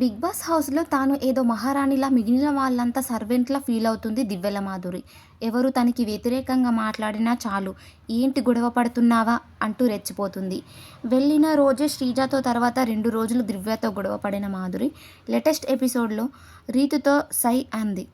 Big boss హౌస్లో తాను ఏదో మహారాణిలా మిగిలిన వాళ్ళంతా సర్వెంట్లా ఫీల్ అవుతుంది దివ్యల మాధురి. ఎవరు తనకి వ్యతిరేకంగా మాట్లాడినా చాలు. ఏంటి గొడవ పడుతున్నావా? అంటూ రెచ్చిపోతుంది. వెళ్ళిన రోజే శ్రీజాతో తర్వాత రెండు రోజులు దివ్యతో గొడవ పడిన మాధురి లేటెస్ట్ ఎపిసోడ్లో రీతుతో సై అంది.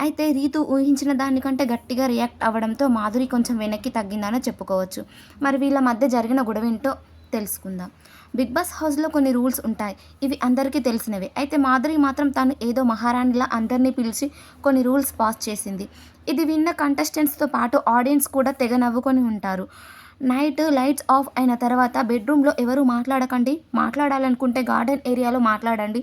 అయితే రీతు ఊహించిన దానికంటే గట్టిగా రియాక్ట్ అవ్వడంతో మాధురి కొంచెం వెనక్కి తగ్గిందని చెప్పుకోవచ్చు. మరి వీళ్ళ మధ్య జరిగిన గొడవ ఏంటో తెలుసుకుందాం. బిగ్ బాస్ హౌస్లో కొన్ని రూల్స్ ఉంటాయి. ఇవి అందరికీ తెలిసినవి. అయితే మాధురి మాత్రం తాను ఏదో మహారాణిలా అందరినీ పిలిచి కొన్ని రూల్స్ పాస్ చేసింది. ఇది విన్న కంటెస్టెంట్స్తో పాటు ఆడియన్స్ కూడా తెగ నవ్వుకొని ఉంటారు. నైట్ లైట్స్ ఆఫ్ అయిన తర్వాత బెడ్రూమ్లో ఎవరు మాట్లాడకండి? మాట్లాడాలనుకుంటే గార్డెన్ ఏరియాలో మాట్లాడండి.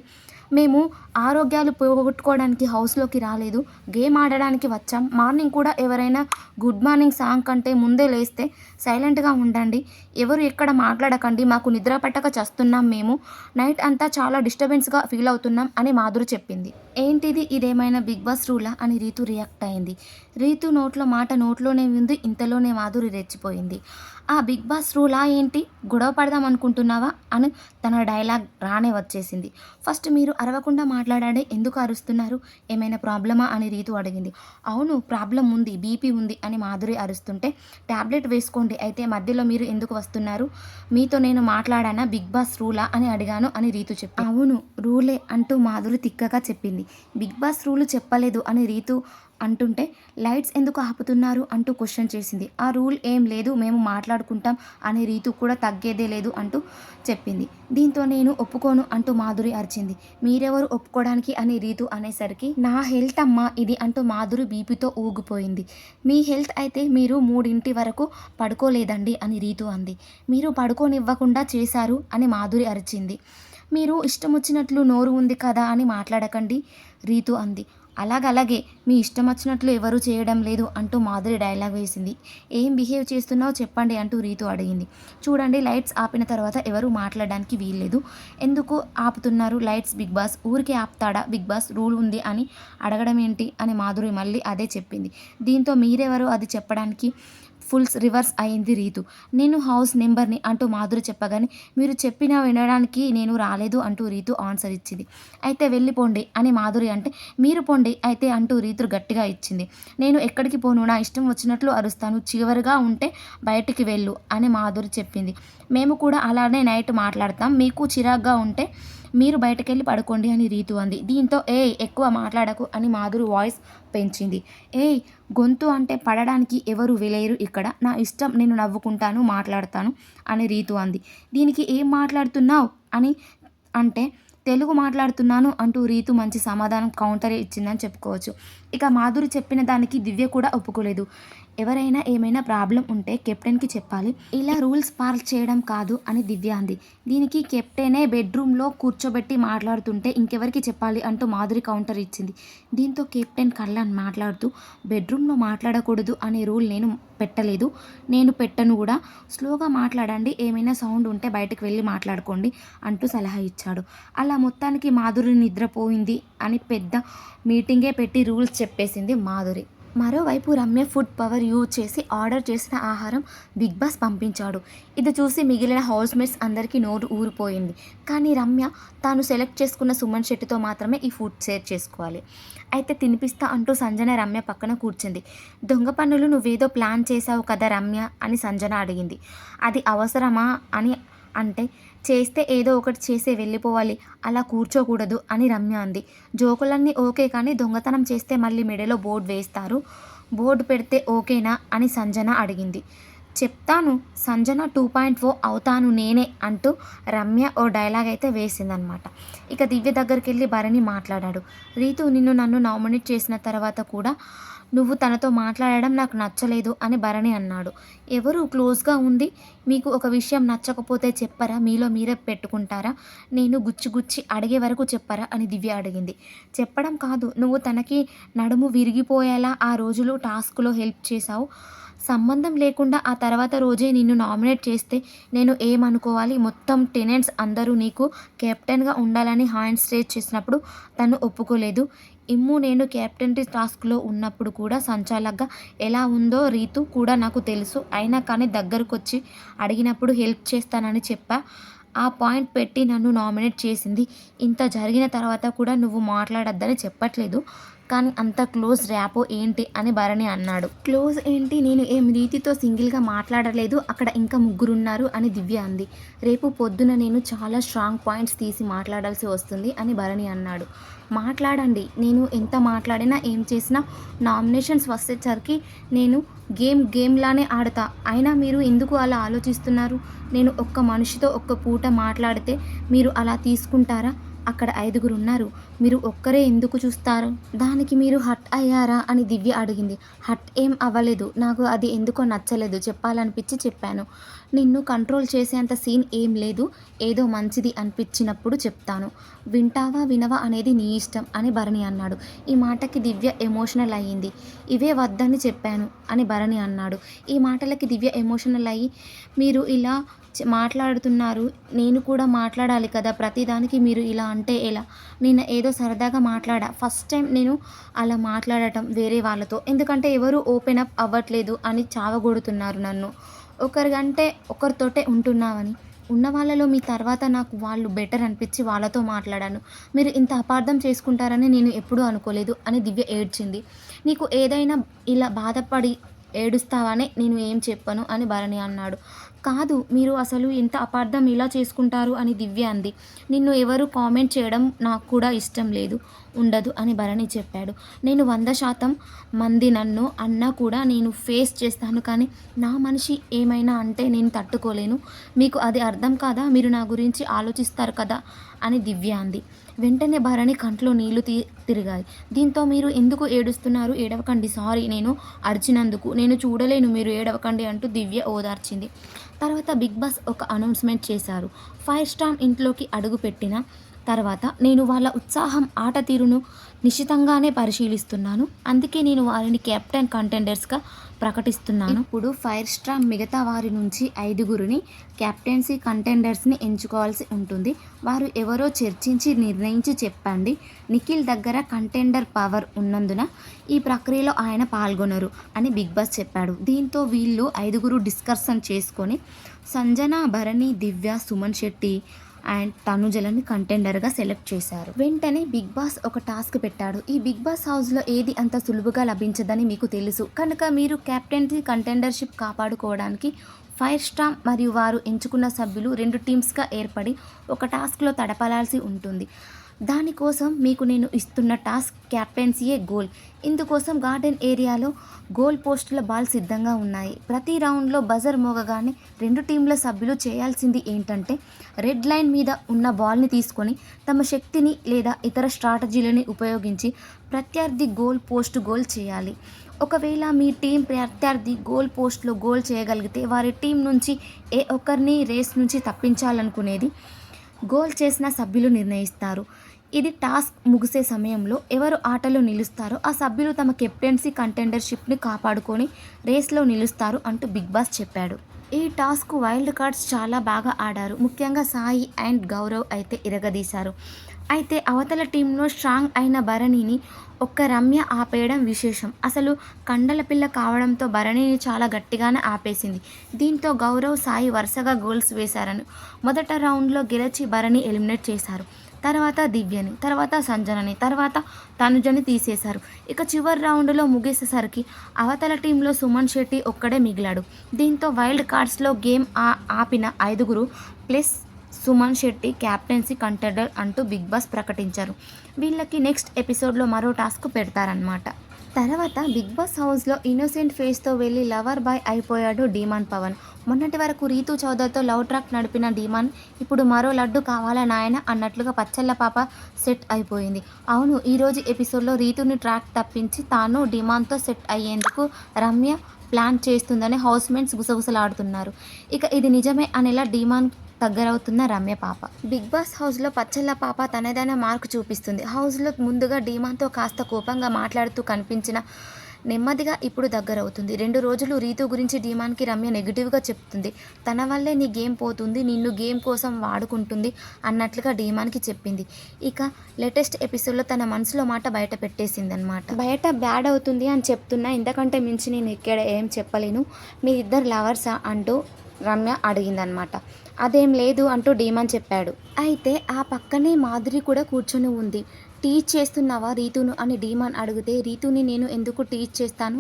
మేము ఆరోగ్యాలు పోగొట్టుకోవడానికి హౌస్లోకి రాలేదు గేమ్ ఆడడానికి వచ్చాం. మార్నింగ్ కూడా ఎవరైనా గుడ్ మార్నింగ్ సాంగ్ కంటే ముందే లేస్తే సైలెంట్గా ఉండండి. ఎవరు ఎక్కడ మాట్లాడకండి. మాకు నిద్ర పట్టక చస్తున్నాం మేము. నైట్ అంతా చాలా డిస్టర్బెన్స్గా ఫీల్ అవుతున్నాం అని మాధురి చెప్పింది. ఏంటిది ఇదేమైనా బిగ్ బాస్ రూలా అని రీతు రియాక్ట్ అయింది. రీతు నోట్లో మాట నోట్లోనే ఉంది ఇంతలోనే మాధురి రెచ్చిపోయింది. ఆ బిగ్ బాస్ రూలా ఏంటి? గొడవ పడదాం అనుకుంటున్నావా? అని తన డైలాగ్ రానే వచ్చేసింది. ఫస్ట్ మీరు అరవకుండా మాట్లాడాడే ఎందుకు అరుస్తున్నారు? ఏమైనా ప్రాబ్లమా? అని రీతు అడిగింది. అవును ప్రాబ్లం ఉంది బీపీ ఉంది అని మాధురి అరుస్తుంటే ట్యాబ్లెట్ వేసుకోండి అయితే మధ్యలో మీరు ఎందుకు వస్తున్నారు? మీతో నేను మాట్లాడానా? Big boss రూలా? అని అడిగాను అని రీతు చెప్పి అవును రూలే అంటూ మాధురి తిక్కగా చెప్పింది. బిగ్ బాస్ రూలు చెప్పలేదు అని రీతు అంటుంటే లైట్స్ ఎందుకు ఆపుతున్నారు? అంటూ క్వశ్చన్ చేసింది. ఆ రూల్ ఏం లేదు మేము మాట్లాడుకుంటాం అనే రీతు కూడా తగ్గేదే లేదు అంటూ చెప్పింది. దీంతో నేను ఒప్పుకోను అంటూ మాధురి అరిచింది. మీరెవరు ఒప్పుకోవడానికి అని రీతు అనేసరికి నా హెల్త్ అమ్మా ఇది అంటూ మాధురి బీపీతో ఊగిపోయింది. మీ హెల్త్ అయితే మీరు మూడింటి వరకు పడుకోలేదండి అని రీతు అంది. మీరు పడుకోనివ్వకుండా చేశారు అని మాధురి అరిచింది. మీరు ఇష్టం వచ్చినట్లు నోరు ఉంది కదా అని మాట్లాడకండి రీతు అంది. అలాగలాగే మీ ఇష్టం వచ్చినట్లు ఎవరు చేయడం లేదు అంటూ మాధురి డైలాగ్ వేసింది. ఏం బిహేవ్ చేస్తున్నావో చెప్పండి అంటూ రీతు అడిగింది. చూడండి లైట్స్ ఆపిన తర్వాత ఎవరు మాట్లాడడానికి వీల్లేదు. ఎందుకు ఆపుతున్నారు లైట్స్ బిగ్ బాస్? ఊరికే ఆపుతాడా? బిగ్ బాస్ రూల్ ఉంది అని అడగడం ఏంటి అని మాధురి మళ్ళీ అదే చెప్పింది. దీంతో మీరెవరు అది చెప్పడానికి ఫుల్స్ రివర్స్ అయింది రీతు. నేను హౌస్ నెంబర్ని అంటూ మాధురి చెప్పగానే మీరు చెప్పిన వినడానికి నేను రాలేదు అంటూ రీతు ఆన్సర్ ఇచ్చింది. అయితే వెళ్ళిపోండి అని మాధురి అంటే మీరు పోండి అయితే అంటూ రీతు గట్టిగా ఇచ్చింది. నేను ఎక్కడికి పోను నా ఇష్టం వచ్చినట్లు అరుస్తాను చివరిగా ఉంటే బయటికి వెళ్ళు అని మాధురి చెప్పింది. మేము కూడా అలానే నైట్ మాట్లాడతాం మీకు చిరాగ్గా ఉంటే మీరు బయటకెళ్ళి పడుకోండి అని రీతు అంది. దీంతో ఏ ఎక్కువ మాట్లాడకు అని మాధురి వాయిస్ పెంచింది. ఏయ్ గొంతు అంటే పడడానికి ఎవరు విలేరు ఇక్కడ? నా ఇష్టం నేను నవ్వుకుంటాను మాట్లాడతాను అని రీతు అంది. దీనికి ఏం మాట్లాడుతున్నావు? అని అంటే తెలుగు మాట్లాడుతున్నాను అంటూ రీతు మంచి సమాధానం కౌంటర్ ఇచ్చిందని చెప్పుకోవచ్చు. ఇక మాధురి చెప్పిన దానికి దివ్య కూడా ఒప్పుకోలేదు. ఎవరైనా ఏమైనా ప్రాబ్లం ఉంటే కెప్టెన్కి చెప్పాలి. ఇలా రూల్స్ పార్క్ చేయడం కాదు అని దివ్య అంది. దీనికి కెప్టెనే బెడ్రూమ్లో కూర్చోబెట్టి మాట్లాడుతుంటే ఇంకెవరికి చెప్పాలి అంటూ మాధురి కౌంటర్ ఇచ్చింది. దీంతో కెప్టెన్ కళ్యాణ్ మాట్లాడుతూ బెడ్రూమ్లో మాట్లాడకూడదు అనే రూల్ నేను పెట్టలేదు. నేను పెట్టను కూడా. స్లోగా మాట్లాడండి. ఏమైనా సౌండ్ ఉంటే బయటకు వెళ్ళి మాట్లాడుకోండి అంటూ సలహా ఇచ్చాడు. అలా మొత్తానికి మాధురి నిద్రపోయింది అని పెద్ద మీటింగే పెట్టి రూల్స్ చెప్పేసింది మాధురి. మరోవైపు రమ్య ఫుడ్ పవర్ యూజ్ చేసి ఆర్డర్ చేసిన ఆహారం బిగ్ బాస్ పంపించాడు. ఇది చూసి మిగిలిన హౌస్ మేట్స్ అందరికీ నోరు ఊరిపోయింది. కానీ రమ్య తాను సెలెక్ట్ చేసుకున్న సుమన్ శెట్టితో మాత్రమే ఈ ఫుడ్ షేర్ చేసుకోవాలి. అయితే తినిపిస్తా అంటూ సంజన రమ్య పక్కన కూర్చుంది. దొంగ పనులు నువ్వేదో ప్లాన్ చేశావు కదా రమ్య అని సంజన అడిగింది. అది అవసరమా అని అంటే చేస్తే ఏదో ఒకటి చేసే వెళ్ళిపోవాలి. అలా కూర్చోకూడదు అని రమ్య అంది. జోకులన్నీ ఓకే కానీ దొంగతనం చేస్తే మళ్ళీ మెడలో బోర్డు వేస్తారు. బోర్డు పెడితే ఓకేనా అని సంజన అడిగింది. చెప్తాను. సంజన టూ పాయింట్ ఫోర్ అవుతాను నేనే అంటూ రమ్య ఓ డైలాగ్ అయితే వేసిందనమాట. ఇక దివ్య దగ్గరికి వెళ్ళి భరణి మాట్లాడాడు. రీతు నిన్ను నన్ను నామినేట్ చేసిన తర్వాత కూడా నువ్వు తనతో మాట్లాడడం నాకు నచ్చలేదు అని భరణి అన్నాడు. ఎవరు క్లోజ్గా ఉంది? మీకు ఒక విషయం నచ్చకపోతే చెప్పరా? మీలో మీరే పెట్టుకుంటారా? నేను గుచ్చి గుచ్చి అడిగే వరకు చెప్పరా? అని దివ్య అడిగింది. చెప్పడం కాదు నువ్వు తనకి నడుము విరిగిపోయేలా ఆ రోజులు టాస్క్లో హెల్ప్ చేశావు. సంబంధం లేకుండా ఆ తర్వాత రోజే నిన్ను నామినేట్ చేస్తే నేను ఏమనుకోవాలి? మొత్తం టెనెంట్స్ అందరూ నీకు కెప్టెన్గా ఉండాలని హ్యాండ్ స్ట్రేట్ చేసినప్పుడు తను ఒప్పుకోలేదు. ఇమ్ము నేను కెప్టెన్టీ టాస్క్లో ఉన్నప్పుడు కూడా సంచాలకగా ఎలా ఉందో రీతు కూడా నాకు తెలుసు. అయినా కానీ దగ్గరకు వచ్చి అడిగినప్పుడు హెల్ప్ చేస్తానని చెప్పా. ఆ పాయింట్ పెట్టి నన్ను నామినేట్ చేసింది. ఇంత జరిగిన తర్వాత కూడా నువ్వు మాట్లాడొద్దని చెప్పట్లేదు. కానీ అంత క్లోజ్ ర్యాపో ఏంటి అని భరణి అన్నాడు. క్లోజ్ ఏంటి? నేను ఏం రీతితో సింగిల్గా మాట్లాడలేదు. అక్కడ ఇంకా ముగ్గురు ఉన్నారు అని దివ్య అంది. రేపు పొద్దున నేను చాలా స్ట్రాంగ్ పాయింట్స్ తీసి మాట్లాడాల్సి వస్తుంది అని భరణి అన్నాడు. మాట్లాడండి. నేను ఎంత మాట్లాడినా ఏం చేసినా నామినేషన్స్ వచ్చేసరికి నేను గేమ్ గేమ్లానే ఆడతా. అయినా మీరు ఎందుకు అలా ఆలోచిస్తున్నారు? నేను ఒక్క మనిషితో ఒక్క పూట మాట్లాడితే మీరు అలా తీసుకుంటారా? అక్కడ ఐదుగురు ఉన్నారు. మీరు ఒక్కరే ఎందుకు చూస్తారు? దానికి మీరు హట్ అయ్యారా? అని దివ్య అడిగింది. హట్ ఏం అవ్వలేదు. నాకు అది ఎందుకో నచ్చలేదు. చెప్పాలనిపించి చెప్పాను. నిన్ను కంట్రోల్ చేసేంత సీన్ ఏం లేదు. ఏదో మంచిది అనిపించినప్పుడు చెప్తాను. వింటావా వినవా అనేది నీ ఇష్టం అని భరణి అన్నాడు. ఈ మాటకి దివ్య ఎమోషనల్ అయ్యింది. ఇవే వద్దని చెప్పాను అని భరణి అన్నాడు. ఈ మాటలకి దివ్య ఎమోషనల్ అయ్యి మీరు ఇలా మాట్లాడుతున్నారు. నేను కూడా మాట్లాడాలి కదా ప్రతిదానికి మీరు ఇలా అంటే ఎలా? నేను ఏదో సరదాగా మాట్లాడా. ఫస్ట్ టైం నేను అలా మాట్లాడటం వేరే వాళ్ళతో. ఎందుకంటే ఎవరు ఓపెన్ అప్ అవ్వట్లేదు అని చావగొడుతున్నారు నన్ను. ఒకరికంటే ఒకరితోటే ఉంటున్నామని ఉన్న వాళ్ళలో మీ తర్వాత నాకు వాళ్ళు బెటర్ అనిపించి వాళ్ళతో మాట్లాడాను. మీరు ఇంత అపార్థం చేసుకుంటారని నేను ఎప్పుడూ అనుకోలేదు అని దివ్య ఏడ్చింది. నీకు ఏదైనా ఇలా బాధపడి ఏడుస్తావనే నేను ఏం చెప్పను అని భరణి అన్నాడు. కాదు మీరు అసలు ఎంత అపార్థం ఇలా చేసుకుంటారు అని దివ్య అంది. నిన్ను ఎవరు కామెంట్ చేయడం నాకు కూడా ఇష్టం లేదు. ఉండదు అని భరణి చెప్పాడు. నేను వంద శాతం మంది నన్ను అన్నా కూడా నేను ఫేస్ చేస్తాను కానీ నా మనిషి ఏమైనా అంటే నేను తట్టుకోలేను. మీకు అది అర్థం కాదా? మీరు నా గురించి ఆలోచిస్తారు కదా? అని దివ్య అంది. వెంటనే భరణి కంట్లో నీళ్ళు తీ తిరిగాయి. దీంతో మీరు ఎందుకు ఏడుస్తున్నారు? ఏడవకండి సారీ నేను అరిచినందుకు. నేను చూడలేను మీరు ఏడవకండి అంటూ దివ్య ఓదార్చింది. తర్వాత బిగ్ బాస్ ఒక అనౌన్స్మెంట్ చేశారు. ఫైవ్ స్టార్ ఇంట్లోకి అడుగుపెట్టిన తర్వాత నేను వాళ్ళ ఉత్సాహం ఆట తీరును నిశితంగానే పరిశీలిస్తున్నాను. అందుకే నేను వారిని కెప్టెన్ కంటెండర్స్గా ప్రకటిస్తున్నాను. ఇప్పుడు ఫైర్ స్టార్ మిగతా వారి నుంచి ఐదుగురిని కెప్టెన్సీ కంటెండర్స్ని ఎంచుకోవాల్సి ఉంటుంది. వారు ఎవరో చర్చించి నిర్ణయించి చెప్పండి. నిఖిల్ దగ్గర కంటెండర్ పవర్ ఉన్నందున ఈ ప్రక్రియలో ఆయన పాల్గొనరు అని బిగ్ బాస్ చెప్పాడు. దీంతో వీళ్ళు ఐదుగురు డిస్కషన్ చేసుకొని సంజన భరణి దివ్య సుమన్ శెట్టి అండ్ తనుజలని కంటెండర్గా సెలెక్ట్ చేశారు. వెంటనే బిగ్ బాస్ ఒక టాస్క్ పెట్టాడు. ఈ బిగ్ బాస్ హౌస్లో ఏది అంత సులువుగా లభించదని మీకు తెలుసు. కనుక మీరు కెప్టెన్సీ కంటెండర్షిప్ కాపాడుకోవడానికి ఫైర్ స్టామ్ మరియు వారు ఎంచుకున్న సభ్యులు రెండు టీమ్స్గా ఏర్పడి ఒక టాస్క్లో తడపలాల్సి ఉంటుంది. దానికోసం మీకు నేను ఇస్తున్న టాస్క్ క్యాప్టెన్సీయే గోల్. ఇందుకోసం గార్డెన్ ఏరియాలో గోల్ పోస్టుల బాల్ సిద్ధంగా ఉన్నాయి. ప్రతి రౌండ్లో బజర్ మోగగానే రెండు టీంల సభ్యులు చేయాల్సింది ఏంటంటే రెడ్ లైన్ మీద ఉన్న బాల్ని తీసుకొని తమ శక్తిని లేదా ఇతర స్ట్రాటజీలని ఉపయోగించి ప్రత్యర్థి గోల్ పోస్ట్ గోల్ చేయాలి. ఒకవేళ మీ టీం ప్రత్యర్థి గోల్ పోస్ట్లో గోల్ చేయగలిగితే వారి టీం నుంచి ఏ ఒక్కరిని రేస్ నుంచి తప్పించాలనుకునేది గోల్ చేసిన సభ్యులు నిర్ణయిస్తారు. ఇది టాస్క్ ముగిసే సమయంలో ఎవరు ఆటలో నిలుస్తారో ఆ సభ్యులు తమ కెప్టెన్సీ కంటెండర్షిప్ని కాపాడుకొని రేస్లో నిలుస్తారు అంటూ బిగ్ బాస్ చెప్పాడు. ఈ టాస్క్ వైల్డ్ కార్డ్స్ చాలా బాగా ఆడారు. ముఖ్యంగా సాయి అండ్ గౌరవ్ అయితే ఇరగదీశారు. అయితే అవతల టీంలో స్ట్రాంగ్ అయిన భరణిని ఒక్క రమ్య ఆపేయడం విశేషం. అసలు కండల పిల్ల కావడంతో భరణిని చాలా గట్టిగానే ఆపేసింది. దీంతో గౌరవ్ సాయి వరుసగా గోల్స్ వేశారని. మొదట రౌండ్లో గెలిచి భరణి ఎలిమినేట్ చేశారు. తర్వాత దివ్యని తర్వాత సంజనని తర్వాత తనుజని తీసేశారు. ఇక చివరి రౌండ్లో ముగిసేసరికి అవతల టీంలో సుమన్ శెట్టి ఒక్కడే మిగిలాడు. దీంతో వైల్డ్ కార్డ్స్లో గేమ్ ఆపిన ఐదుగురు plus Suman Shetty captaincy contender అంటూ బిగ్ బాస్ ప్రకటించారు. వీళ్ళకి నెక్స్ట్ ఎపిసోడ్లో మరో టాస్క్ పెడతారనమాట తర్వాత బిగ్ బాస్ హౌస్లో ఇన్నోసెంట్ ఫేస్తో వెళ్ళి లవర్ బాయ్ అయిపోయాడు డీమాన్ పవన్. మొన్నటి వరకు రీతు చౌదరితో లవ్ ట్రాక్ నడిపిన డీమాన్ ఇప్పుడు మరో లడ్డు కావాలా నాయన అన్నట్లుగా పచ్చళ్ళ పాప సెట్ అయిపోయింది. అవును ఈరోజు ఎపిసోడ్లో రీతుని ట్రాక్ తప్పించి తాను డిమాన్తో సెట్ అయ్యేందుకు రమ్య ప్లాన్ చేస్తుందని హౌస్మేట్స్ గుసగుసలాడుతున్నారు. ఇక ఇది నిజమే అనేలా డిమాన్ దగ్గరవుతున్న రమ్య పాప. బిగ్ బాస్ హౌస్లో పచ్చళ్ళ పాప తనదైన మార్క్ చూపిస్తుంది. హౌస్లో ముందుగా డీమాన్తో కాస్త కోపంగా మాట్లాడుతూ కనిపించిన నెమ్మదిగా ఇప్పుడు దగ్గరవుతుంది. రెండు రోజులు రీతు గురించి డీమాన్కి రమ్య నెగిటివ్గా చెప్తుంది. తన వల్లే నీ గేమ్ పోతుంది నిన్ను గేమ్ కోసం వాడుకుంటుంది అన్నట్లుగా డీమాన్కి చెప్పింది. ఇక లేటెస్ట్ ఎపిసోడ్లో తన మనసులో మాట బయట పెట్టేసింది అనమాట బయట బ్యాడ్ అవుతుంది అని చెప్తున్నా ఇంతకంటే మించి నేను ఇక్కడ ఏం చెప్పలేను. మీ ఇద్దరు లవర్సా అంటూ రమ్య అడిగిందనమాట అదేం లేదు అంటూ డీమాన్ చెప్పాడు. అయితే ఆ పక్కనే మాధురి కూడా కూర్చొని ఉంది. టీచ్ చేస్తున్నావా రీతును అని డీమాన్ అడిగితే రీతుని నేను ఎందుకు టీచ్ చేస్తాను?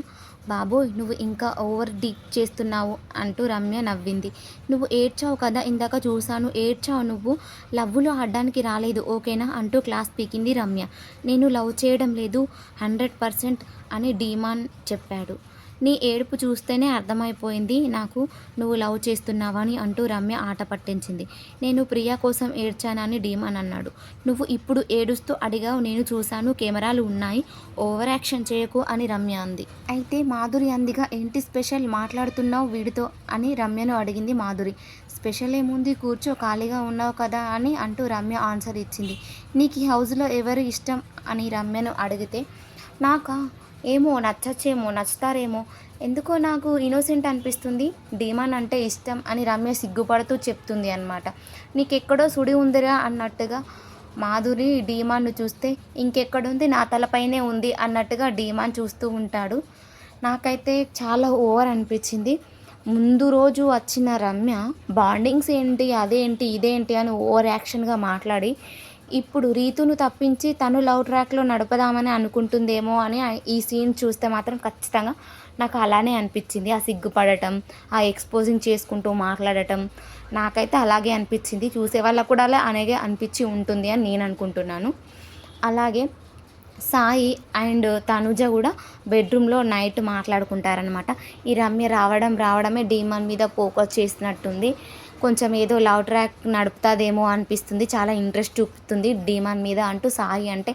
బాబోయ్ నువ్వు ఇంకా ఓవర్ డీప్ చేస్తున్నావు అంటూ రమ్య నవ్వింది. నువ్వు ఏడ్చావు కదా ఇందాక చూశాను. ఏడ్చావు నువ్వు. లవ్వులో ఆడడానికి రాలేదు ఓకేనా అంటూ క్లాస్ పీకింది రమ్య. నేను లవ్ చేయడం లేదు హండ్రెడ్ పర్సెంట్ అని డీమాన్ చెప్పాడు. నీ ఏడుపు చూస్తేనే అర్థమైపోయింది. నాకు నువ్వు లవ్ చేస్తున్నావని అంటూ రమ్య ఆట పట్టించింది. నేను ప్రియా కోసం ఏడ్చానని డీమాన్ అన్నాడు. నువ్వు ఇప్పుడు ఏడుస్తూ అడిగావు నేను చూశాను కెమెరాలు ఉన్నాయి ఓవర్ యాక్షన్ చేయకు అని రమ్య అంది. అయితే మాధురి అందిగా ఏంటి స్పెషల్ మాట్లాడుతున్నావు వీడితో అని రమ్యను అడిగింది మాధురి. స్పెషల్ ఏముంది? కూర్చో ఖాళీగా ఉన్నావు కదా అని అంటూ రమ్య ఆన్సర్ ఇచ్చింది. నీకు ఈ హౌస్లో ఎవరు ఇష్టం అని రమ్యను అడిగితే నాకా? ఏమో నచ్చచ్చేమో నచ్చుతారేమో. ఎందుకో నాకు ఇన్నోసెంట్ అనిపిస్తుంది. డీమాన్ అంటే ఇష్టం అని రమ్య సిగ్గుపడుతూ చెప్తుంది అనమాట నీకెక్కడో సుడి ఉందిరా అన్నట్టుగా. మాధురి డీమాన్ను చూస్తే ఇంకెక్కడుంది నా తలపైనే ఉంది అన్నట్టుగా డీమాన్ చూస్తూ ఉంటాడు. నాకైతే చాలా ఓవర్ అనిపించింది. ముందు రోజు వచ్చిన రమ్య బాండింగ్స్ ఏంటి అదేంటి ఇదేంటి అని ఓవర్ యాక్షన్గా మాట్లాడి ఇప్పుడు రీతును తప్పించి తను లవ్ ట్రాక్లో నడపదామని అనుకుంటుందేమో అని ఈ సీన్ చూస్తే మాత్రం ఖచ్చితంగా నాకు అలానే అనిపించింది. ఆ సిగ్గుపడటం ఆ ఎక్స్పోజింగ్ చేసుకుంటూ మాట్లాడటం నాకైతే అలాగే అనిపించింది. చూసే వాళ్ళకు కూడా అలా అలాగే అనిపించి ఉంటుంది అని నేను అనుకుంటున్నాను. అలాగే సాయి అండ్ తనుజ కూడా బెడ్రూమ్లో నైట్ మాట్లాడుకుంటారనమాట ఈ రమ్య రావడం రావడమే డీమన్ మీద ఫోకస్ చేసినట్టుంది. కొంచెం ఏదో లవ్ ట్రాక్ నడుపుతుందేమో అనిపిస్తుంది. చాలా ఇంట్రెస్ట్ చూపుతుంది డీమాన్ మీద అంటూ సాయి అంటే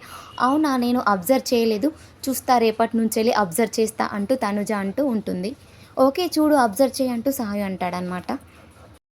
అవునా నేను అబ్జర్వ్ చేయలేదు. చూస్తా రేపటి నుంచి వెళ్ళి అబ్జర్వ్ చేస్తా అంటూ తనుజ అంటూ ఉంటుంది. ఓకే చూడు అబ్జర్వ్ చేయి అంటూ సాయి అంటాడనమాట.